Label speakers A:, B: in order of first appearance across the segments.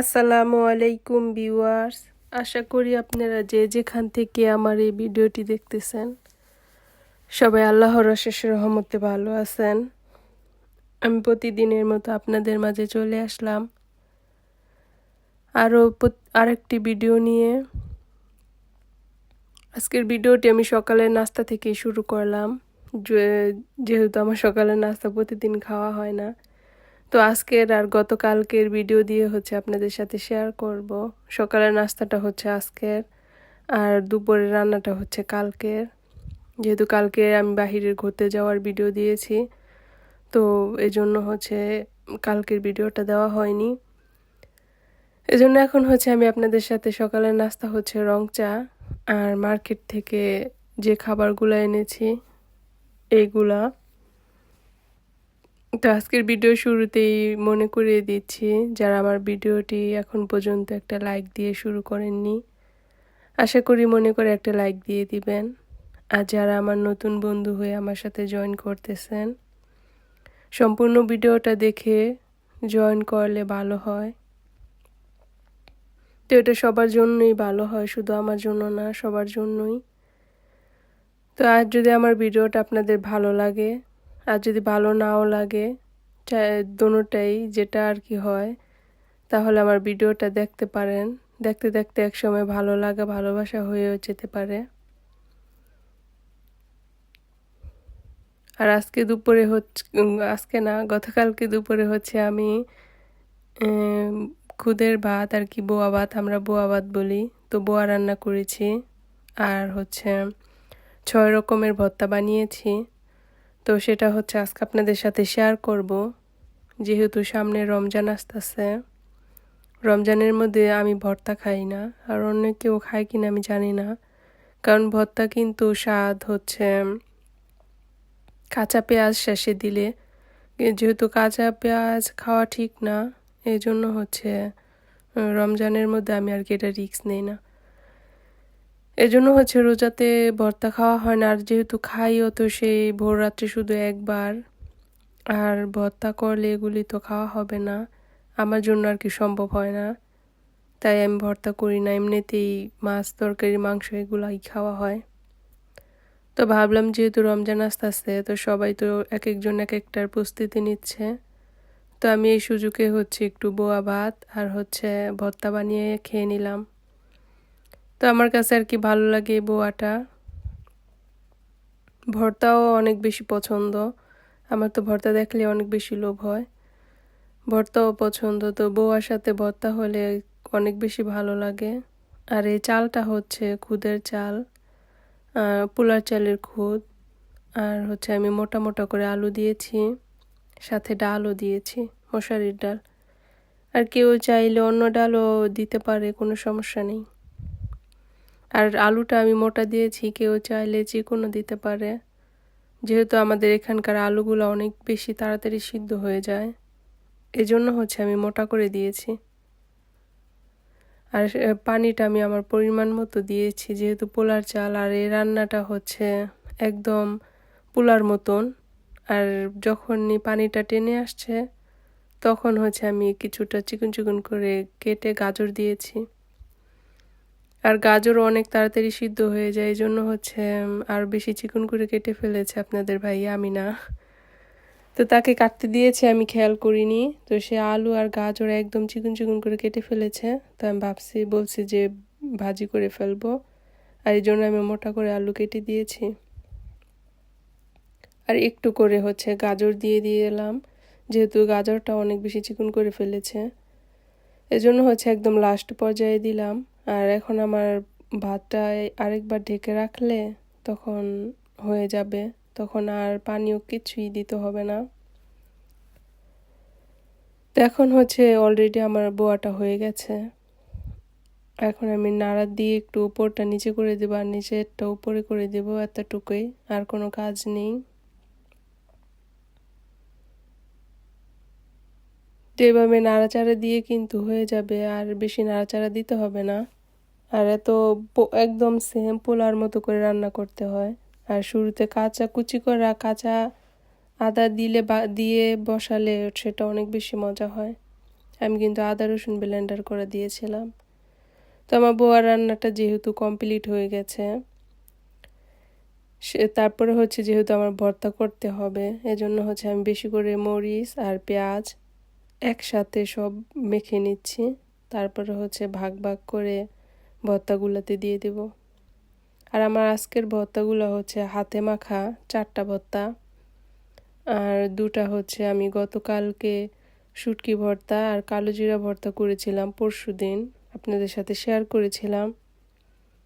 A: আসসালামু আলাইকুম ভিউয়ার্স। আশা করি আপনারা যে যেখান থেকে আমার এই ভিডিওটি দেখতেছেন, সবাই আল্লাহর অশেষ রহমতে ভালো আছেন। আমি প্রতিদিনের মতো আপনাদের মাঝে চলে আসলাম। আরও আরেকটি ভিডিও নিয়ে। আজকের ভিডিওটি আমি সকালের নাস্তা থেকেই শুরু করলাম। যেহেতু আমার সকালের নাস্তা প্রতিদিন খাওয়া হয় না তো আজকের আর গতকালকের ভিডিও দিয়ে হচ্ছে আপনাদের সাথে শেয়ার করব। সকালের নাস্তাটা হচ্ছে আজকের, আর দুপুরের রান্নাটা হচ্ছে কালকের। যেহেতু কালকে আমি বাহিরে ঘুরতে যাওয়ার ভিডিও দিয়েছি, তো এজন্য হচ্ছে কালকের ভিডিওটা দেওয়া হয়নি। এজন্য এখন হচ্ছে আমি আপনাদের সাথে সকালের নাস্তা হচ্ছে রং চা, আর মার্কেট থেকে যে খাবারগুলো এনেছি এইগুলা তো আজকের ভিডিও শুরুতেই মনে করিয়ে দিচ্ছি, যারা আমার ভিডিওটি এখন পর্যন্ত একটা লাইক দিয়ে শুরু করেননি, আশা করি মনে করে একটা লাইক দিয়ে দিবেন। আর যারা আমার নতুন বন্ধু হয়ে আমার সাথে জয়েন করতেছেন, সম্পূর্ণ ভিডিওটা দেখে জয়েন করলে ভালো হয়। তো এটা সবার জন্যই ভালো হয়, শুধু আমার জন্য না, সবার জন্যই। তো আজ যদি আমার ভিডিওটা আপনাদের ভালো লাগে আর যদি ভালো নাও লাগে দোনোটাই যেটা আর কি হয়, তাহলে আমার ভিডিওটা দেখতে পারেন। দেখতে দেখতে একসময় ভালো লাগা, ভালোবাসা হয়েও যেতে পারে। আর আজকে দুপুরে হচ্ছে আজকে না, গতকালকে দুপুরে হচ্ছে আমি খুদের ভাত আর কি বোয়া ভাত, আমরা বোয়া ভাত বলি। তো বোয়া রান্না করেছি। আর হচ্ছে ছয় রকমের ভর্তা বানিয়েছি। তো সেটা হচ্ছে আজকে আপনাদের সাথে শেয়ার করব। যেহেতু সামনে রমজান আসতেছে, রমজানের মধ্যে আমি ভর্তা খাই না, আর অন্য কেউ খায় কিনা আমি জানি না। কারণ ভর্তা কিন্তু স্বাদ হচ্ছে কাঁচা পেঁয়াজ শেষে দিলে। যেহেতু কাঁচা পেঁয়াজ খাওয়া ঠিক না এই জন্য হচ্ছে রমজানের মধ্যে আমি আর কি এটা রিক্স নেই না। এজন্য হচ্ছে রোজাতে ভর্তা খাওয়া হয় না। আর যেহেতু খাইও, তো সেই ভোর রাত্রে শুধু একবার। আর ভর্তা করলে এগুলি তো খাওয়া হবে না। আমার জন্য আর কি সম্ভব হয় না। তাই আমি ভর্তা করি না। এমনিতেই মাছ, তরকারি, মাংস এগুলাই খাওয়া হয়। তো ভাবলাম যেহেতু রমজান আসতে আসতে তো সবাই তো এক একজন এক একটার প্রস্তুতি নিচ্ছে। তো আমি এই সুযোগে হচ্ছে একটু বোয়া ভাত আর হচ্ছে ভর্তা বানিয়ে খেয়ে নিলাম। তো আমার কাছে আর কি ভালো লাগে বোয়াটা। ভর্তাও অনেক বেশি পছন্দ। আমার তো ভর্তা দেখলে অনেক বেশি লোভ হয়। ভর্তাও পছন্দ, তো বোয়ার সাথে ভর্তা হলে অনেক বেশি ভালো লাগে। আর এই চালটা হচ্ছে খুদের চাল পোলার চালের খুদ। আর হচ্ছে আমি মোটা মোটা করে আলু দিয়েছি, সাথে ডালও দিয়েছি, মশারির ডাল। আর কেউ চাইলে অন্য ডালও দিতে পারে, কোনো সমস্যা নেই। আর আলুটা আমি মোটা দিয়েছি, কেউ চাইলে চিকনও দিতে পারে। যেহেতু আমাদের এখানকার আলুগুলো অনেক বেশি তাড়াতাড়ি সিদ্ধ হয়ে যায়, এজন্য হচ্ছে আমি মোটা করে দিয়েছি। আর পানিটা আমি আমার পরিমাণ মতো দিয়েছি, যেহেতু পোলার চাল আর এই রান্নাটা হচ্ছে একদম পোলার মতন। আর যখনই পানিটা টেনে আসছে, তখন হচ্ছে আমি কিছুটা চিকন চিকন করে কেটে গাজর দিয়েছি। আর গাজরও অনেক তাড়াতাড়ি সিদ্ধ হয়ে যায় এই জন্য হচ্ছে আর বেশি চিকন করে কেটে ফেলেছে আপনাদের ভাই আমি না তো তাকে কাটতে দিয়েছে, আমি খেয়াল করিনি। তো সে আলু আর গাজর একদম চিকন চিকন করে কেটে ফেলেছে। তো আমি ভাবছি, বলছি যে ভাজি করে ফেলব। আর এই জন্য আমি মোটা করে আলু কেটে দিয়েছি। আর একটু করে হচ্ছে গাজর দিয়ে দিয়ে এলাম, যেহেতু গাজরটা অনেক বেশি চিকন করে ফেলেছে। এজন্য হচ্ছে একদম লাস্ট পর্যায়ে দিলাম। আর এখন আমার ভাতটা আরেকবার ঢেকে রাখলে তখন হয়ে যাবে। তখন আর পানিও কিছুই দিতে হবে না। এখন হচ্ছে অলরেডি আমার বোয়াটা হয়ে গেছে। এখন আমি নাড়া দিয়ে একটু উপরটা নিচে করে দেবো আর নিচেরটা উপরে করে দেবো এতটুকুই, আর কোনো কাজ নেই। তো এভাবে নাড়াচাড়া দিয়ে কিন্তু হয়ে যাবে, আর বেশি নাড়াচাড়া দিতে হবে না। আর এত একদম সেম পোলার মতো করে রান্না করতে হয়। আর শুরুতে কাঁচা কুচি করা, কাঁচা আদা দিলে বা, দিয়ে বসালে সেটা অনেক বেশি মজা হয়। আমি কিন্তু আদা রসুন ব্লেন্ডার করে দিয়েছিলাম। তো আমার বোয়ার রান্নাটা যেহেতু কমপ্লিট হয়ে গেছে, সে, তারপরে হচ্ছে যেহেতু আমার ভর্তা করতে হবে, এজন্য হচ্ছে আমি বেশি করে মরিচ আর পেঁয়াজ একসাথে সব মেখে নিচ্ছি। তারপরে হচ্ছে ভাগ ভাগ করে ভর্তাগুলোতে দিয়ে দেব। আর আমার আজকের ভর্তাগুলো হচ্ছে হাতে মাখা চারটা ভর্তা। আর দুটা হচ্ছে আমি গতকালকে শুটকি ভর্তা আর কালো জিরা ভর্তা করেছিলাম পরশু দিন। আপনাদের সাথে শেয়ার করেছিলাম।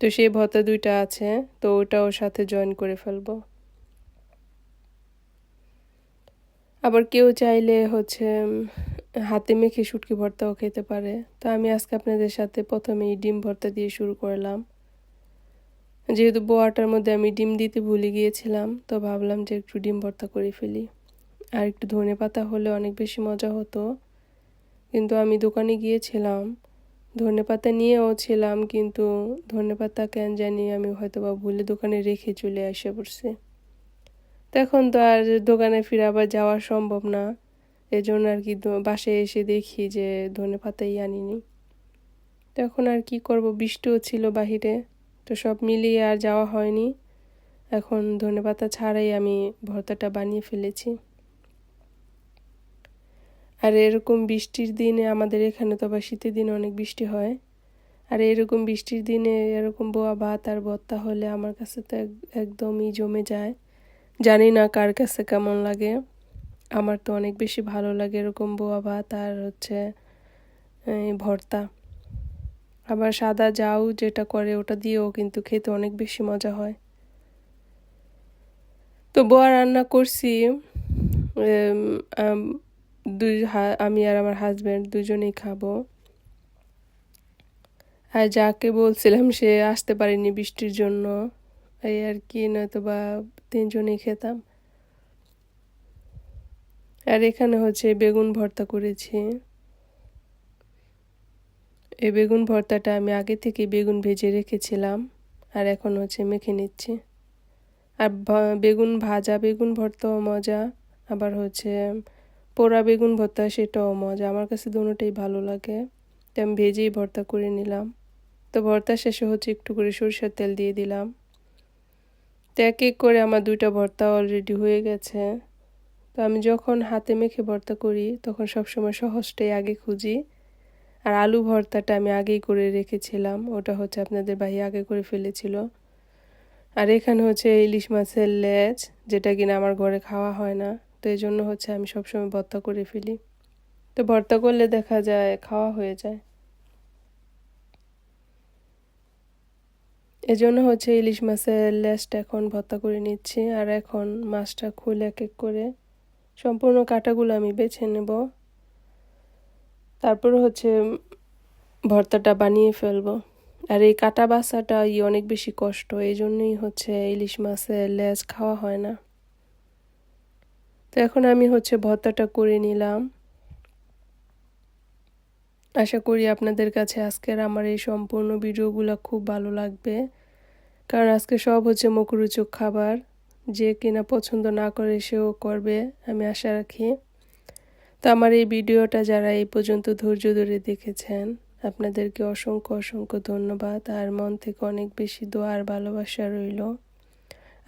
A: তো সেই ভর্তা দুইটা আছে, তো ওটা ওর সাথে জয়েন করে ফেলব। আবার কেউ চাইলে হচ্ছে হাতে মেখে শুটকি ভর্তাও খেতে পারে। তো আমি আজকে আপনাদের সাথে প্রথমে এই ডিম ভর্তা দিয়ে শুরু করলাম। যেহেতু বোয়াটার মধ্যে আমি ডিম দিতে ভুলে গিয়েছিলাম, তো ভাবলাম যে একটু ডিম ভর্তা করে ফেলি। আর একটু ধনে পাতা হলে অনেক বেশি মজা হতো। কিন্তু আমি দোকানে গিয়েছিলাম, ধনে পাতা নিয়েও ছিলাম, কিন্তু ধনে পাতা কেন জানি আমি হয়তো বা ভুলে দোকানে রেখে চলে এসে পড়ছি। তখন তো আর দোকানে ফিরে আবার যাওয়া সম্ভব না। এজন্য আর কি বাসায় এসে দেখি যে ধনে পাতাই আনিনি। তখন আর কি করব? বৃষ্টিও ছিল বাহিরে, তো সব মিলিয়ে আর যাওয়া হয়নি। এখন ধনে পাতা ছাড়াই আমি ভর্তাটা বানিয়ে ফেলেছি। আর এরকম বৃষ্টির দিনে আমাদের এখানে তো আবার শীতের দিনে অনেক বৃষ্টি হয়। আর এরকম বৃষ্টির দিনে এরকম বোয়া ভাত আর ভর্তা হলে আমার কাছে তো একদমই জমে যায়। জানি না কার কাছে কেমন লাগে। আমার তো অনেক বেশি ভালো লাগে এরকম বোয়া ভাত আর হচ্ছে ভর্তা। আবার সাদা যাও যেটা করে ওটা দিয়েও কিন্তু খেতে অনেক বেশি মজা হয়। তো বোয়া রান্না করছি দুই আমি আর আমার হাজব্যান্ড দুজনেই খাব। আর যাকে বলছিলাম সে আসতে পারেনি বৃষ্টির জন্য, এই আর কি নয়তো বা তিনজনেই খেতাম। আর এখানে হচ্ছে বেগুন ভর্তা করেছি। এই বেগুন ভর্তাটা আমি আগে থেকে বেগুন ভেজে রেখেছিলাম আর এখন হচ্ছে মেখে নিচ্ছি। আর বেগুন ভাজা বেগুন ভর্তাও মজা, আবার হচ্ছে পোড়া বেগুন ভর্তা সেটাও মজা। আমার কাছে দুটোটাই ভালো লাগে। তো আমি ভেজেই ভর্তা করে নিলাম। তো ভর্তা শেষে হচ্ছে একটু করে সরষের তেল দিয়ে দিলাম। তো এক এক করে আমার দুইটা ভর্তা অলরেডি হয়ে গেছে। তো আমি যখন হাতে মেখে ভর্তা করি, তখন সবসময় সহজটাই আগে খুঁজি। আর আলু ভর্তাটা আমি আগেই করে রেখেছিলাম। ওটা হচ্ছে আপনাদের ভাই আগে করে ফেলেছিল। আর এখানে হচ্ছে ইলিশ মাছের লেজ, যেটা কিনা আমার ঘরে খাওয়া হয় না। তো এই জন্য হচ্ছে আমি সবসময় ভর্তা করে ফেলি। তো ভর্তা করলে দেখা যায়, খাওয়া হয়ে যায়। এজন্য হচ্ছে ইলিশ মাছের লেজটা এখন ভর্তা করে নিচ্ছি। আর এখন মাছটা খুলে এক এক করে সম্পূর্ণ কাটাগুলো আমি বেছে নেব। তারপর হচ্ছে ভর্তাটা বানিয়ে ফেলব। আর এই কাটা বাসাটা ই অনেক বেশি কষ্ট এই জন্যই হচ্ছে ইলিশ মাছের লেজ খাওয়া হয় না। তো এখন আমি হচ্ছে ভর্তাটা করে নিলাম। আশা করি আপনাদের কাছে আজকের আমার এই সম্পূর্ণ ভিডিওগুলো খুব ভালো লাগবে। কারণ আজকে সব হচ্ছে মুখরোচক খাবার। যে কিনা পছন্দ না করে সেও করবে, আমি আশা রাখি। তো আমার এই ভিডিওটা যারা এই পর্যন্ত ধৈর্য ধরে দেখেছেন, আপনাদেরকে অসংখ্য অসংখ্য ধন্যবাদ। আর মন থেকে অনেক বেশি দোয়ার ভালোবাসা রইল।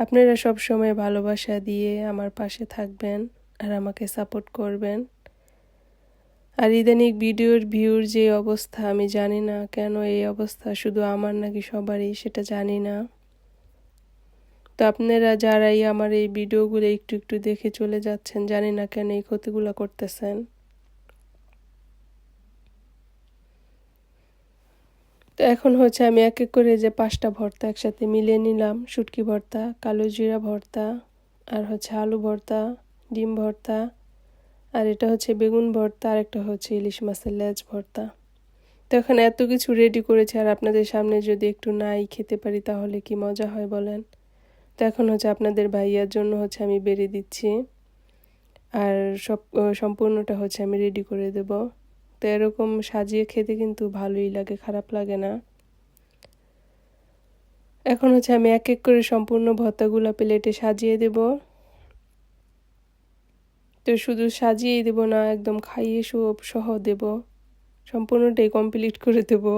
A: আপনারা সব সময় ভালোবাসা দিয়ে আমার পাশে থাকবেন আর আমাকে সাপোর্ট করবেন। আর ইদানিং ভিডিওর ভিউর যে অবস্থা, আমি জানি না কেন এই অবস্থা শুধু আমার নাকি সবারই, সেটা জানি না। তো আপনারা যারাই আমার এই ভিডিওগুলো একটু একটু দেখে চলে যাচ্ছেন, জানি না কেন এই ক্ষতিগুলো করতেছেন। তো এখন হচ্ছে আমি এক এক করে যে পাঁচটা ভর্তা একসাথে মিলিয়ে নিলাম। শুটকি ভর্তা, কালো জিরা ভর্তা, আর হচ্ছে আলু ভর্তা, ডিম ভর্তা, আর এটা হচ্ছে বেগুন ভর্তা, আর একটা হচ্ছে ইলিশ মাছের লেজ ভর্তা। তো এখন এত কিছু রেডি করেছি, আর আপনাদের সামনে যদি একটু নাই খেতে পারি, তাহলে কি মজা হয় বলেন? তো এখন হচ্ছে আপনাদের ভাইয়ার জন্য হচ্ছে আমি বেড়ে দিচ্ছি। আর সব সম্পূর্ণটা হচ্ছে আমি রেডি করে দেবো। তো এরকম সাজিয়ে খেতে কিন্তু ভালোই লাগে, খারাপ লাগে না। এখন হচ্ছে আমি এক এক করে সম্পূর্ণ ভর্তাগুলো প্লেটে সাজিয়ে দেব। তো শুধু সাজিয়েই দেব না, একদম খাইয়ে সব সহ দেব। সম্পূর্ণটাই কমপ্লিট করে দেবো।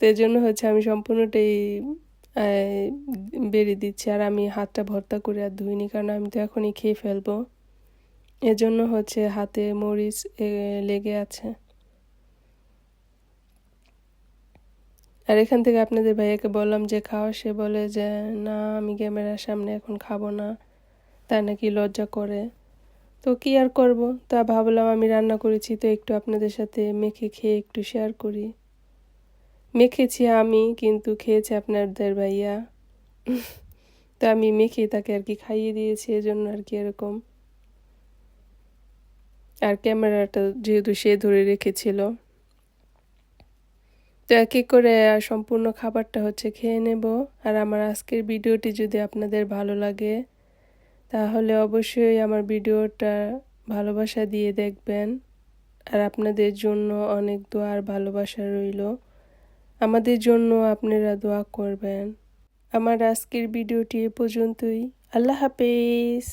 A: তো এই জন্য হচ্ছে আমি সম্পূর্ণটাই বেরিয়ে দিচ্ছি আর আমি হাতটা ভর্তা করে আর ধুইনি কারণ আমি তো এখনই খেয়ে ফেলব। এজন্য হচ্ছে হাতে মরিচ লেগে আছে। আর এখান থেকে আপনাদের ভাইয়াকে বললাম যে খাওয়া, সে বলে যে, না, আমি ক্যামেরার সামনে এখন খাব না। তাই নাকি লজ্জা করে। তো কি আর করব? তা ভাবলাম আমি রান্না করেছি, তো একটু আপনাদের সাথে মেখে খেয়ে একটু শেয়ার করি। মেখেছি আমি, কিন্তু খেয়েছে আপনাদের ভাইয়া। তো আমি মেখে তাকে আর কি খাইয়ে দিয়েছি, এজন্য আর কি এরকম। আর ক্যামেরাটা যেহেতু সে ধরে রেখেছিল। তো এক এক করে সম্পূর্ণ খাবারটা হচ্ছে খেয়ে নেব। আর আমার আজকের ভিডিওটি যদি আপনাদের ভালো লাগে, তাহলে অবশ্যই আমার ভিডিওটা ভালোবাসা দিয়ে দেখবেন। আর আপনাদের জন্য অনেক দোয়ার ভালোবাসা রইল। আমাদের জন্য আপনারা দোয়া করবেন। আমার আজকের ভিডিওটি এ পর্যন্তই। আল্লাহ হাফেজ।